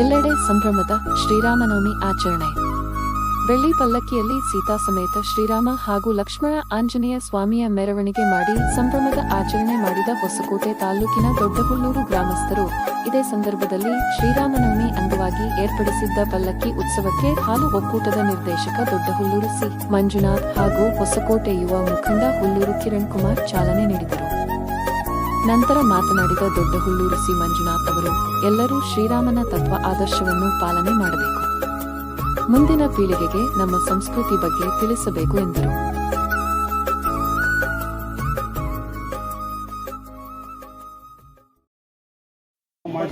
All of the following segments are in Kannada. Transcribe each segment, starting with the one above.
ಎಲ್ಲೆಡೆ ಸಂಭ್ರಮದ ಶ್ರೀರಾಮನವಮಿ ಆಚರಣೆ. ಬೆಳ್ಳಿ ಪಲ್ಲಕ್ಕಿಯಲ್ಲಿ ಸೀತಾ ಸಮೇತ ಶ್ರೀರಾಮ ಹಾಗೂ ಲಕ್ಷ್ಮಣ ಆಂಜನೇಯ ಸ್ವಾಮಿಯ ಮೆರವಣಿಗೆ ಮಾಡಿ ಸಂಭ್ರಮದ ಆಚರಣೆ ಮಾಡಿದ ಹೊಸಕೋಟೆ ತಾಲೂಕಿನ ದೊಡ್ಡಹುಲ್ಲೂರು ಗ್ರಾಮಸ್ಥರು. ಇದೇ ಸಂದರ್ಭದಲ್ಲಿ ಶ್ರೀರಾಮನವಮಿ ಅಂಗವಾಗಿ ಏರ್ಪಡಿಸಿದ್ದ ಪಲ್ಲಕ್ಕಿ ಉತ್ಸವಕ್ಕೆ ಹಾಲು ಒಕ್ಕೂಟದ ನಿರ್ದೇಶಕ ದೊಡ್ಡಹುಲ್ಲೂರು ಸಿ. ಮಂಜುನಾಥ್ ಹಾಗೂ ಹೊಸಕೋಟೆ ಯುವ ಮುಖಂಡ ಹುಲ್ಲೂರು ಕಿರಣ್ ಕುಮಾರ್ ಚಾಲನೆ ನೀಡಿದರು. ನಂತರ ಮಾತನಾಡಿದ ದೊಡ್ಡ ಹುಲ್ಲೂರು ಸಿ. ಮಂಜುನಾಥ್ ಅವರು, ಎಲ್ಲರೂ ಶ್ರೀರಾಮನ ತತ್ವ ಆದರ್ಶವನ್ನು ಪಾಲನೆ ಮಾಡಬೇಕು. ಮುಂದಿನ ಪೀಳಿಗೆಗೆ ನಮ್ಮ ಸಂಸ್ಕೃತಿ ಬಗ್ಗೆ ತಿಳಿಸಬೇಕು ಎಂದರು.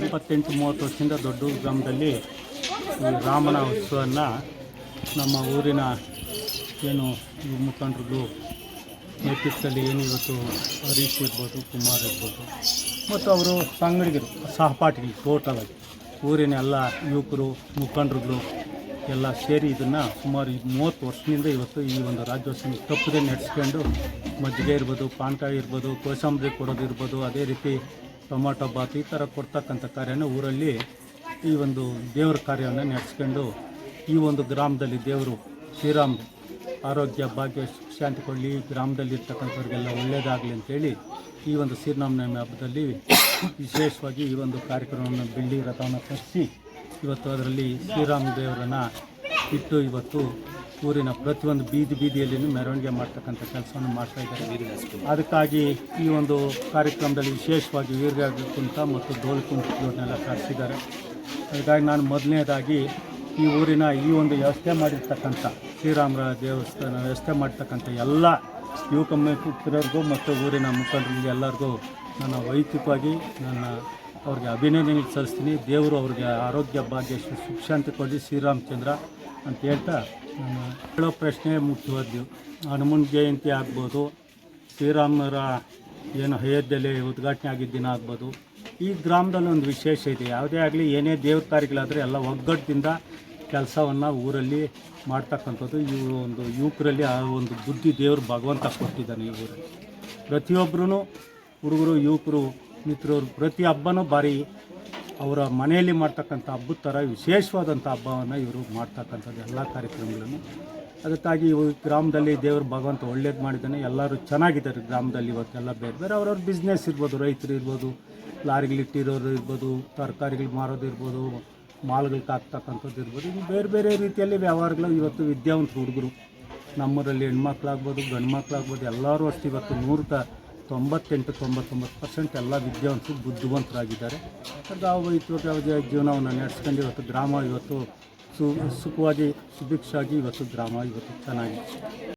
ಇಪ್ಪತ್ತೆಂಟು, ಮೂವತ್ತು ವರ್ಷದಿಂದ ದೊಡ್ಡ ಗ್ರಾಮದಲ್ಲಿ ರಾಮನ ಉತ್ಸವವನ್ನು ನಮ್ಮ ಊರಿನ ಏನು ಮುಖಂಡರು ನೇತೃತ್ವದಲ್ಲಿ ಏನು ಇವತ್ತು ಹರೀಶ್ ಇರ್ಬೋದು, ಕುಮಾರ್ ಇರ್ಬೋದು, ಮತ್ತು ಅವರು ಸಂಗಡಿಗರು, ಸಹಪಾಠಿಗಳು ಟೋಟಲ್ ಆಗಿ ಊರಿನ ಎಲ್ಲ ಯುವಕರು, ಮುಖಂಡರುಗಳು ಎಲ್ಲ ಸೇರಿ ಇದನ್ನು ಸುಮಾರು ಮೂವತ್ತು ವರ್ಷದಿಂದ ಇವತ್ತು ಈ ಒಂದು ರಾಜ್ಯೋತ್ಸವ ತಪ್ಪದೆ ನಡೆಸ್ಕೊಂಡು ಮಜ್ಜಿಗೆ ಇರ್ಬೋದು, ಪಾನ್ಕಾಯಿ ಇರ್ಬೋದು, ಕೋಸಂಬರಿ ಕೊಡೋದು ಇರ್ಬೋದು, ಅದೇ ರೀತಿ ಟೊಮಾಟೊ ಬಾತ್ ಈ ಥರ ಕೊಡ್ತಕ್ಕಂಥ ಕಾರ್ಯನ ಊರಲ್ಲಿ ಈ ಒಂದು ದೇವರ ಕಾರ್ಯವನ್ನು ನಡೆಸ್ಕೊಂಡು ಈ ಒಂದು ಗ್ರಾಮದಲ್ಲಿ ದೇವರು ಶ್ರೀರಾಮ್ ಆರೋಗ್ಯ ಭಾಗ್ಯ ಶಾಂತಿ ಕೊಡಲಿ ಗ್ರಾಮದಲ್ಲಿರ್ತಕ್ಕಂಥವ್ರಿಗೆಲ್ಲ ಒಳ್ಳೆಯದಾಗಲಿ ಅಂತೇಳಿ ಈ ಒಂದು ಶ್ರೀರಾಮನವಮಿ ಹಬ್ಬದಲ್ಲಿ ವಿಶೇಷವಾಗಿ ಈ ಒಂದು ಕಾರ್ಯಕ್ರಮವನ್ನು ಬೆಳ್ಳಿ ರಥವನ್ನು ತರಿಸಿ ಇವತ್ತು ಅದರಲ್ಲಿ ಶ್ರೀರಾಮ ದೇವರನ್ನು ಇಟ್ಟು ಇವತ್ತು ಊರಿನ ಪ್ರತಿಯೊಂದು ಬೀದಿ ಬೀದಿಯಲ್ಲಿನೂ ಮೆರವಣಿಗೆ ಮಾಡ್ತಕ್ಕಂಥ ಕೆಲಸವನ್ನು ಮಾಡ್ತಾ ಇದ್ದಾರೆ. ಅದಕ್ಕಾಗಿ ಈ ಒಂದು ಕಾರ್ಯಕ್ರಮದಲ್ಲಿ ವಿಶೇಷವಾಗಿ ವೀರಗಾಗ ಕುಂತ ಮತ್ತು ಡೋಲ್ ಕುಂಟಗಳನ್ನೆಲ್ಲ ಕರೆಸಿದ್ದಾರೆ ಹಾಗಾಗಿ ನಾನು ಮೊದಲನೇದಾಗಿ ಈ ಊರಿನ ಈ ಒಂದು ವ್ಯವಸ್ಥೆ ಮಾಡಿರ್ತಕ್ಕಂಥ ಶ್ರೀರಾಮರ ದೇವಸ್ಥಾನ ವ್ಯವಸ್ಥೆ ಮಾಡ್ತಕ್ಕಂಥ ಎಲ್ಲ ಯುವಕ ಮಿತ್ರರಿಗೂ ಮತ್ತು ಊರಿನ ಮುಖಂಡರಿಗೆ ಎಲ್ಲರಿಗೂ ನನ್ನ ವೈಯಕ್ತಿಕವಾಗಿ ನನ್ನ ಅವ್ರಿಗೆ ಅಭಿನಂದನೆ ಸಲ್ಲಿಸ್ತೀನಿ. ದೇವರು ಅವ್ರಿಗೆ ಆರೋಗ್ಯ, ಭಾಗ್ಯ ಸುಖಶಾಂತಿ ಸುಖ ಶಾಂತಿ ಕೊಡಲಿ ಶ್ರೀರಾಮಚಂದ್ರ ಅಂತ ಹೇಳ್ತಾ ನಾನು ಹೇಳೋ ಪ್ರಶ್ನೆ ಮುಖ್ಯವಾದ್ದು. ಹನುಮನ್ ಜಯಂತಿ ಆಗ್ಬೋದು, ಶ್ರೀರಾಮರ ಏನು ಅಯೋಧ್ಯೆಯಲ್ಲಿ ಉದ್ಘಾಟನೆ ಆಗಿದ್ದ ದಿನ ಆಗ್ಬೋದು. ಈ ಗ್ರಾಮದಲ್ಲಿ ಒಂದು ವಿಶೇಷ ಇದೆ. ಯಾವುದೇ ಆಗಲಿ ಏನೇ ದೇವ್ರ ಕಾರ್ಯಗಳಾದರೆ ಎಲ್ಲ ಒಗ್ಗಟ್ಟಿನಿಂದ ಕೆಲಸವನ್ನು ಊರಲ್ಲಿ ಮಾಡ್ತಕ್ಕಂಥದ್ದು. ಈ ಒಂದು ಯುವಕರಲ್ಲಿ ಆ ಒಂದು ಬುದ್ಧಿ ದೇವರು ಭಗವಂತ ಕೊಟ್ಟಿದ್ದಾನೆ ಈ ಊರಲ್ಲಿ. ಪ್ರತಿಯೊಬ್ಬರೂ ಹುಡುಗರು, ಯುವಕರು, ಮಿತ್ರರು ಪ್ರತಿ ಹಬ್ಬನೂ ಭಾರಿ ಅವರ ಮನೆಯಲ್ಲಿ ಮಾಡ್ತಕ್ಕಂಥ ಹಬ್ಬದ ಥರ ವಿಶೇಷವಾದಂಥ ಹಬ್ಬವನ್ನು ಇವರು ಮಾಡ್ತಕ್ಕಂಥದ್ದು ಎಲ್ಲ ಕಾರ್ಯಕ್ರಮಗಳನ್ನು. ಅದಕ್ಕಾಗಿ ಗ್ರಾಮದಲ್ಲಿ ದೇವರು ಭಗವಂತ ಒಳ್ಳೇದು ಮಾಡಿದ್ದಾನೆ. ಎಲ್ಲರೂ ಚೆನ್ನಾಗಿದ್ದಾರೆ ಗ್ರಾಮದಲ್ಲಿ ಇವತ್ತೆಲ್ಲ ಬೇರೆ ಬೇರೆ ಅವ್ರವ್ರ ಬಿಸ್ನೆಸ್ ಇರ್ಬೋದು, ರೈತರು ಇರ್ಬೋದು, ಲಾರಿಗಳಿಟ್ಟಿರೋರು ಇರ್ಬೋದು, ತರಕಾರಿಗಳು ಮಾರೋದು ಇರ್ಬೋದು ಮಾಲ್ಗಳಿಗೆ ಹಾಕ್ತಕ್ಕಂಥದ್ದು ಇರ್ಬೋದು. ಇದು ಬೇರೆ ಬೇರೆ ರೀತಿಯಲ್ಲಿ ವ್ಯವಹಾರಗಳು ಇವತ್ತು ವಿದ್ಯಾವಂತ ಹುಡುಗರು, ನಮ್ಮೂರಲ್ಲಿ ಹೆಣ್ಮಕ್ಳಾಗ್ಬೋದು ಗಂಡು ಮಕ್ಳಾಗ್ಬೋದು ಎಲ್ಲರೂ ಅಷ್ಟು ಇವತ್ತು ನೂರಕ್ಕೆ ತೊಂಬತ್ತೆಂಟು, ತೊಂಬತ್ತೊಂಬತ್ತು ಪರ್ಸೆಂಟ್ ಎಲ್ಲ ವಿದ್ಯಾವಂತರು ಬುದ್ಧಿವಂತರಾಗಿದ್ದಾರೆ. ನಾವು ಇವಾಗ ಜೀವನವನ್ನು ನಡೆಸ್ಕೊಂಡು ಇವತ್ತು ಗ್ರಾಮ, ಇವತ್ತು ಸು ಸುಖವಾಗಿ, ಸುಭಿಕ್ಷವಾಗಿ ಇವತ್ತು ಗ್ರಾಮ, ಇವತ್ತು ಚೆನ್ನಾಗಿದೆ.